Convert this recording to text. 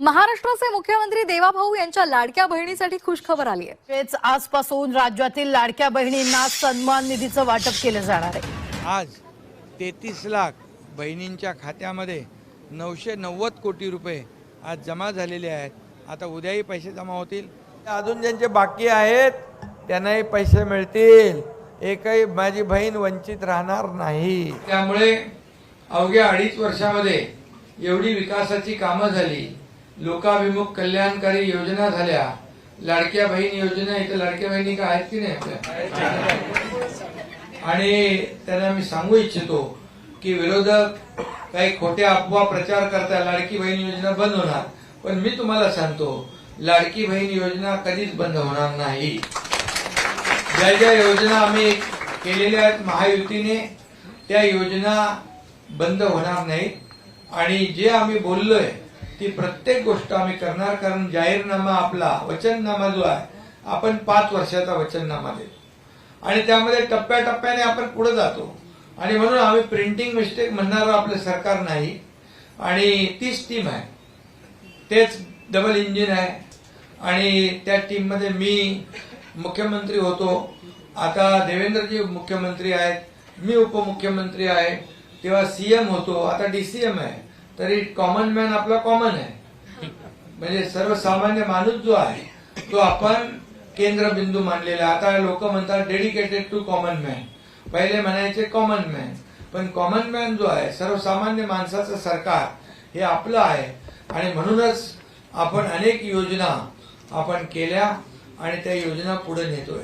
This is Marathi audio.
महाराष्ट्राचे मुख्यमंत्री देवाभाऊ यांच्या लाडक्या बहिणीसाठी खुशखबर आली आहे. तेच आजपासून राज्यातील लाडक्या बहिणींना सन्मान निधीचं वाटप केलं जाणार आहे. आज तेहतीस लाख बहिणींच्या खात्यामध्ये नऊशे नव्वद कोटी रुपये आज जमा झालेले आहेत. आता उद्याही पैसे जमा होतील. अजून ज्यांचे बाकी आहेत त्यांनाही पैसे मिळतील. एकही माझी बहीण वंचित राहणार नाही. त्यामुळे अवघ्या अडीच वर्षामध्ये एवढी विकासाची कामं झाली. लोकाभिमुख कल्याणकारी योजना झाल्या. लाडक्या बहीण योजना इथं लाडक्या बहिणी का आहेत की नाही आपल्या? आणि त्यांना मी सांगू इच्छितो की विरोधक काही खोट्या अफवा प्रचार करता लाडकी बहीण योजना बंद होणार. पण मी तुम्हाला सांगतो लाडकी बहीण योजना कधीच बंद होणार नाही. ज्या ज्या योजना आम्ही केलेल्या आहेत महायुतीने त्या योजना बंद होणार नाहीत. आणि जे आम्ही बोललोय ती प्रत्येक गोष्ट आम्ही करणार कारण जाहीरनामा आपला वचननामा जो आहे आपण पाच वर्षाचा वचननामा देतो. आणि त्यामध्ये टप्प्याटप्प्याने आपण पुढे जातो. आणि म्हणून आम्ही प्रिंटिंग मिस्टेक म्हणणारं आपलं सरकार नाही. आणि तीच टीम आहे. तेच डबल इंजिन आहे. आणि त्या टीममध्ये मी मुख्यमंत्री होतो. आता देवेंद्रजी मुख्यमंत्री आहेत. मी उपमुख्यमंत्री आहे. तेव्हा सीएम होतो. आता डीसीएम आहे. तरी कॉमन मॅन आपला कॉमन आहे. म्हणजे सर्वसामान्य माणूस जो आहे तो आपण केंद्रबिंदू मानलेला. आहे. आता लोक म्हणतात डेडिकेटेड टू कॉमन मॅन पहिले म्हणायचे कॉमन मॅन पण कॉमन मॅन जो आहे सर्वसामान्य माणसाचं सरकार हे आपलं आहे. आणि म्हणूनच आपण अनेक योजना आपण केल्या आणि त्या योजना पुढे नेतोय.